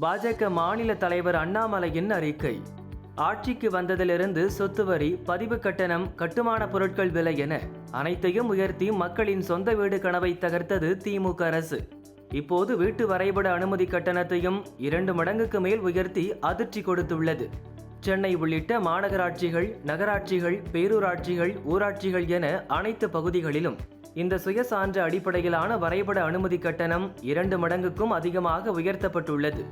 பாஜக மாநில தலைவர் அண்ணாமலையின் அறிக்கை. ஆட்சிக்கு வந்ததிலிருந்து சொத்து வரி பதிவு கட்டணம் கட்டுமான பொருட்கள் விலை என அனைத்தையும் உயர்த்தி மக்களின் சொந்த வீடு கனவை தகர்த்தது திமுக அரசு. இப்போது வீட்டு வரைபட அனுமதி கட்டணத்தையும் இரண்டு மடங்குக்கு மேல் உயர்த்தி அதிர்ச்சி கொடுத்துள்ளது. சென்னை உள்ளிட்ட மாநகராட்சிகள் நகராட்சிகள் பேரூராட்சிகள் ஊராட்சிகள் என அனைத்து பகுதிகளிலும் இந்த சுயசான்று அடிப்படையிலான வரைபட அனுமதி கட்டணம் இரண்டு மடங்குக்கும் அதிகமாக உயர்த்தப்பட்டுள்ளது.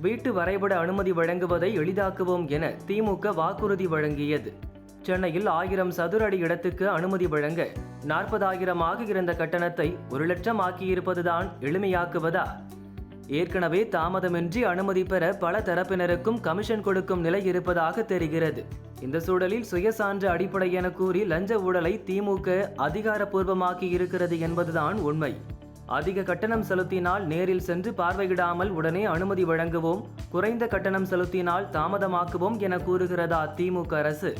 வீட்டு வரைபட அனுமதி வழங்குவதை எளிதாக்குவோம் என திமுக வாக்குறுதி வழங்கியது. சென்னையில் ஆயிரம் சதுர அடி இடத்துக்கு அனுமதி வழங்க நாற்பதாயிரமாக இருந்த கட்டணத்தை ஒரு லட்சம் ஆக்கியிருப்பதுதான் எளிமையாக்குவதா? ஏற்கனவே தாமதமின்றி அனுமதி பெற பல தரப்பினருக்கும் கமிஷன் கொடுக்கும் நிலை இருப்பதாக தெரிகிறது. இந்த சூழலில் சுயசான்று அடிப்படை என கூறி லஞ்ச ஊழலை திமுக அதிகாரப்பூர்வமாக்கி இருக்கிறது என்பதுதான் உண்மை. அதிக கட்டணம் செலுத்தினால் நேரில் சென்று பார்வையிடாமல் உடனே அனுமதி வழங்குவோம் குறைந்த கட்டணம் செலுத்தினால் தாமதமாக்குவோம் என கூறுகிறதா திமுக அரசு?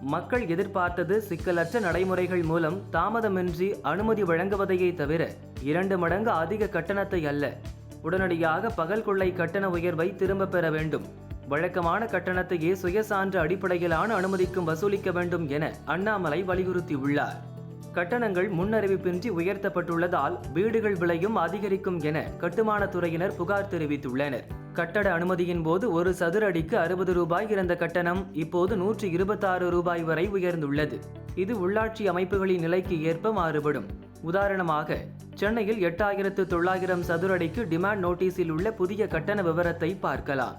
மக்கள் எதிர்பார்த்தது சிக்கலற்ற நடைமுறைகள் மூலம் தாமதமின்றி அனுமதி வழங்குவதையே தவிர இரண்டு மடங்கு அதிக கட்டணத்தை அல்ல. உடனடியாக பகல் கொள்ளை கட்டண உயர்வை திரும்பப் பெற வேண்டும். வழக்கமான கட்டணத்தையே சுயசான்று அடிப்படையிலான அனுமதிக்கும் வசூலிக்க வேண்டும் என அண்ணாமலை வலியுறுத்தியுள்ளார். கட்டணங்கள் முன்னறிவிப்பின்றி உயர்த்தப்பட்டுள்ளதால் வீடுகள் விலையும் அதிகரிக்கும் என கட்டுமானத்துறையினர் புகார் தெரிவித்துள்ளனர். கட்டட அனுமதியின் போது ஒரு சதுர அடிக்கு அறுபது ரூபாய் இருந்த கட்டணம் இப்போது நூற்றி இருபத்தாறு ரூபாய் வரை உயர்ந்துள்ளது. இது உள்ளாட்சி அமைப்புகளின் நிலைக்கு ஏற்ப மாறுபடும். உதாரணமாக சென்னையில் எட்டாயிரத்து தொள்ளாயிரம் சதுர அடிக்கு டிமாண்ட் நோட்டீஸில் உள்ள புதிய கட்டண விவரத்தை பார்க்கலாம்.